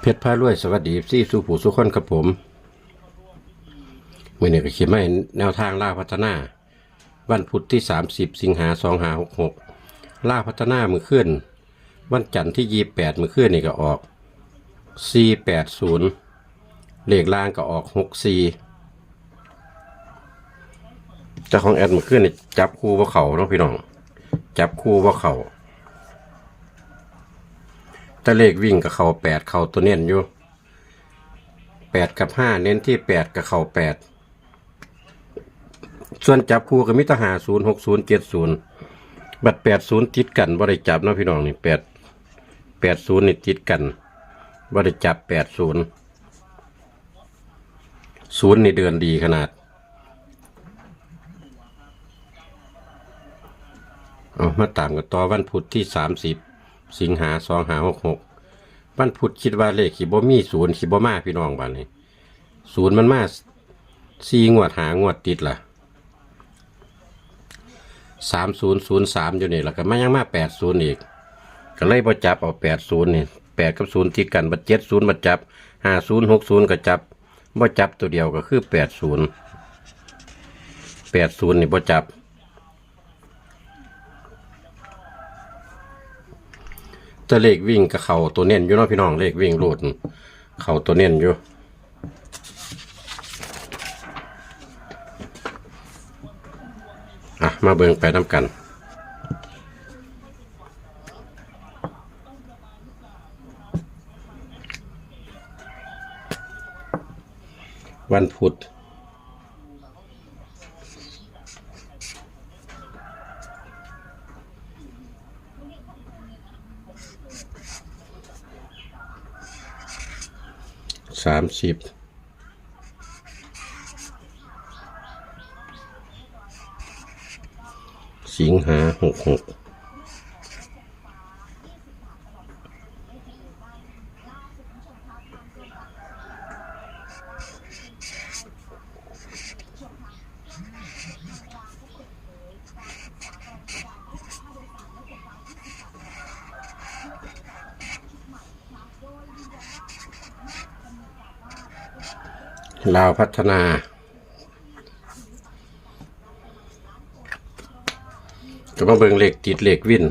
เพชรพารวยสวัสดีซี่สู่ผู้สุขคนครับผมมื่อนี้ก็เขียนมาแนวทางล่าพัฒนา วันพุธที่ 30 สิงหาสองหาหกหกล่าพัฒนามือขึ้น วันจันทร์ที่ยี่แปดมือขึ้นนี่ก็ออกสี่แปดศูนย์เลขล่างก็ออกหกสี่เจ้าของแอดมือขึ้นนี่จับคู่ว่าเขาเนาะพี่น้อง จับคู่ว่าเขา แต่เลขวิ่งกับเขาแปดเขาตัวเน้นอยู่แปดกับห้าเน้นที่แปดกับเขาแปดส่วนจับคู่กับมิตรหาศูนย์หกศูนย์เจ็ดศูนย์บัตรแปดศูนย์ติดกันบ่ได้จับนะพี่น้องนี่แปดแปดศูนย์นี่ติดกันบ่ได้จับแปดศูนย์ศูนย์นี่เดือนดีขนาดเอามาตามกันต่อวันพุธที่สามสิบ สิงหาสองหาหกหกวันพุธคิดว่าเลขขีบ่มีศูนย์ขีบ่มาพี่น้องบ้านนี้ศูนย์มันมาสี่งวดหางวดติดล่ะสามศูนย์ศูนย์สามอยู่นี่แล้วก็มายังมาแปดศูนย์อีก ก็เลยบ่จับเอาแปดศูนย์นี่แปดกับศูนย์ติดกันบัดเจ็ดศูนย์บัดจับห้าศูนย์หกศูนย์ก็จับบ่จับตัวเดียวก็คือแปดศูนย์แปดศูนย์นี่บ่จับ แต่เลขวิ่งกับเขาตัวเน้นอยู่เนาะพี่น้องเลขวิ่งรูดเขาตัวเน้นอยู่อะมาเบิ่งไปน้ำกันวันพุธ สามสิบสิงหาหกหก ลาวพัฒนา ก็มาเบิ่งเหลขติดเหลขวิน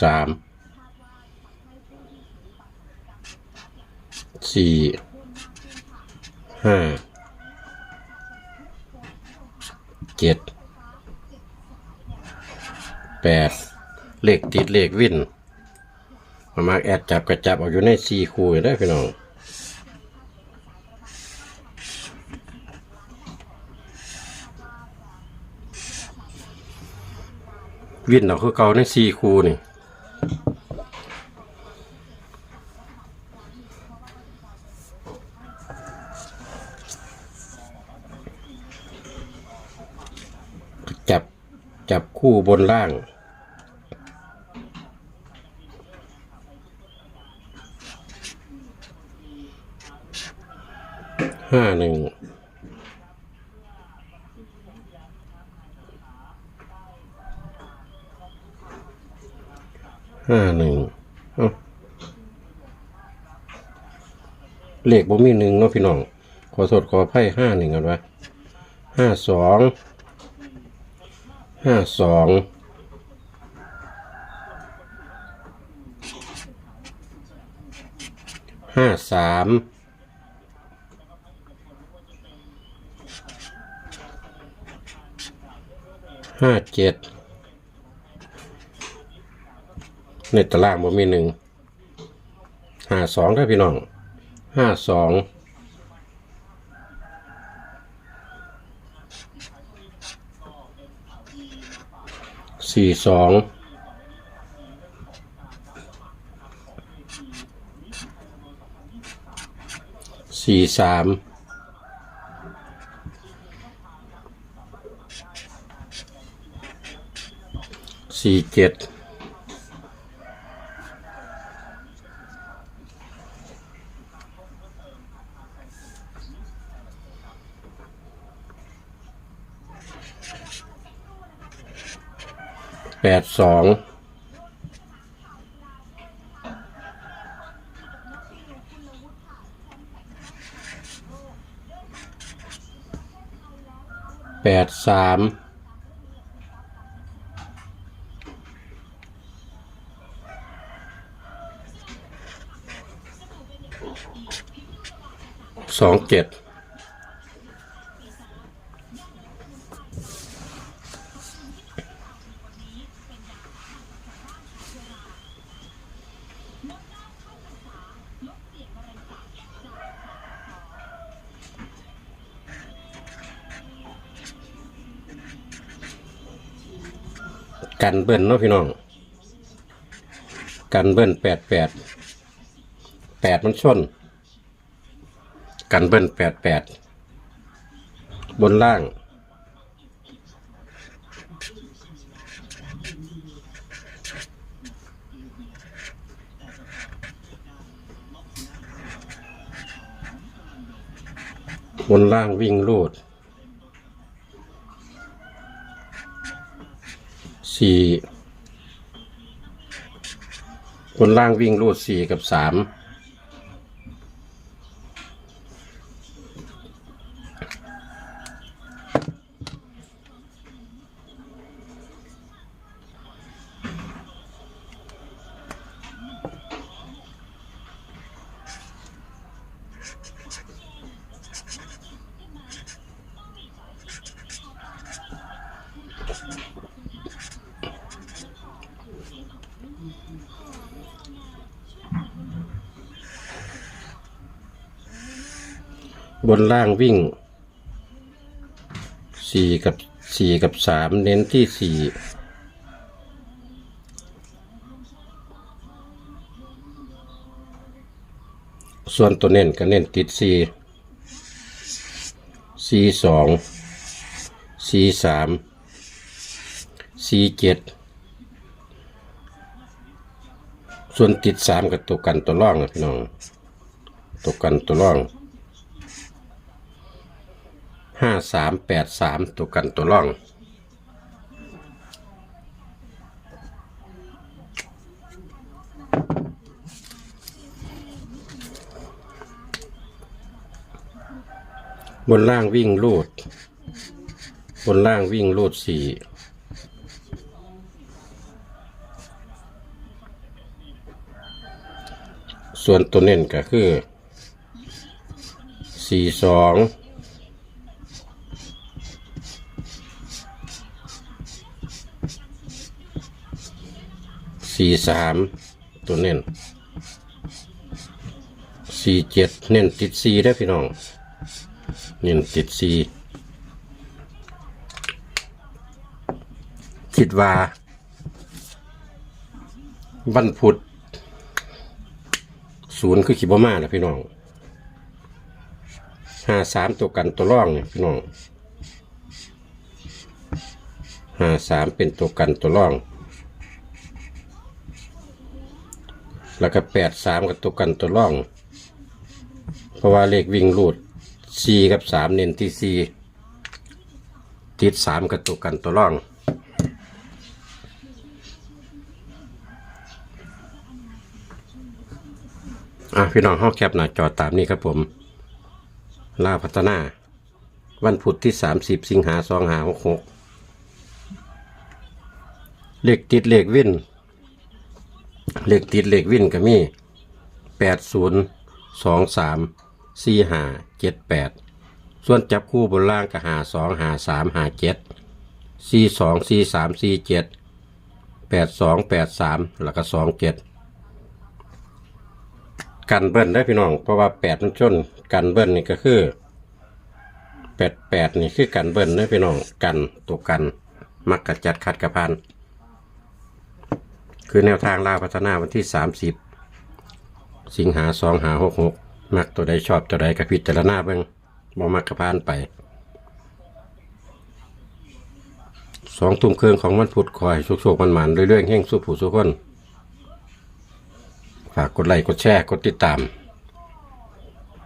สามสี่ห้า เจ็ดแปดเลขติดเลขวินมามาแอดจับกระจับเอาอยู่ในสี่คู่ได้พี่น้องวินเอาคือเก่าในสี่คู่นี่ จับจับคู่บนล่าง ห้าหนึ่ง ห้าหนึ่งเอ้าเลขบ่มีหนึ่งเนาะพี่น้อง ขอโทษขออภัยห้าหนึ่งกันวะห้าสอง ห้าสองห้าสามห้าเจ็ดในตารางบ่มีหนึ่งห้าสองได้อพี่น้องห้าสอง สี่สองสี่สามสี่เจ็ด แปดสองแปดสามสองเจ็ด กันเบิ้ลเนาะพี่น้อง กันเบิ้ลแปดแปดแปดมันชน กันเบิ้ลแปดแปดบนล่าง บนล่างวิ่งลูด สี่บนล่างวิ่งรูดสี่กับสาม บนล่างวิ่งสี่กับสี่กับสามเน้นที่สี่ส่วนตัวเน้นก็เน้นติดสี่สี่สองสี่สามสี่เจ็ดส่วนติดสามกับตัวกันตัวร่องนะพี่น้องตัวกันตัวร่อง ห้าสามแปดสามตัวกันตัวร่อง บนล่างวิ่งลูด บนล่างวิ่งลูดสี่ส่วนตัวเน้นก็คือสี่สอง สี่สามตัวเน้นสี่เจ็ดเน้นติดสี่ได้พี่น้อง เน้นติดสี่คิดว่าวันพุธศูนย์คือขีบมานะพี่น้องห้าสามตัวกันตัวร่องเนี่ยพี่น้องห้าสามเป็นตัวกันตัวร่อง แล้วก็แปดสามกับตัวกันตัวร่อง เพราะว่าเลขวิ่งรูดสี่กับสามเน้นที่สี่ติดสามกับตัวกันตัวร่อง อะพี่น้องห้องแคปหน้าจอตามนี้ครับผม ลาพัฒนา วันพุธที่สามสิบสิงหาสองหาหกหกเลขติดเลขวิ่น เลขติดเลขวิ่นก็มีแปดศูนย์สองสามสี่ห้าเจ็ดแปดส่วนจับคู่บนล่างก็หาสองหาสามหาเจ็ดสี่สองสี่สามสี่เจ็ดแปดสองแปดสามแล้วก็สองเจ็ดกันเบิ้ลได้พี่น้อง เพราะว่าแปดมันชนกันเบิ้ลนี่ก็คือแปดแปดนี่คือกันเบิ้ลได้พี่น้องกันตัวกัน มักกระจัดขัดกระพัน คือแนวทางล่าพัฒนาวันที่ 30 สิงหาสองหาหกหกมักตัวใดชอบตัวใดกระพิจารณาเบิ่งบ่มักกระพานไปสองทุ่มเครื่องของวันพุธคอยสุกๆมันหมันเรื่อยๆแห่งสู้ผู้สู้คน ฝากกดไลค์กดแชร์กดติดตาม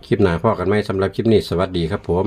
คลิปหน้าพ่อกันไหมสำหรับคลิปนี้สวัสดีครับผม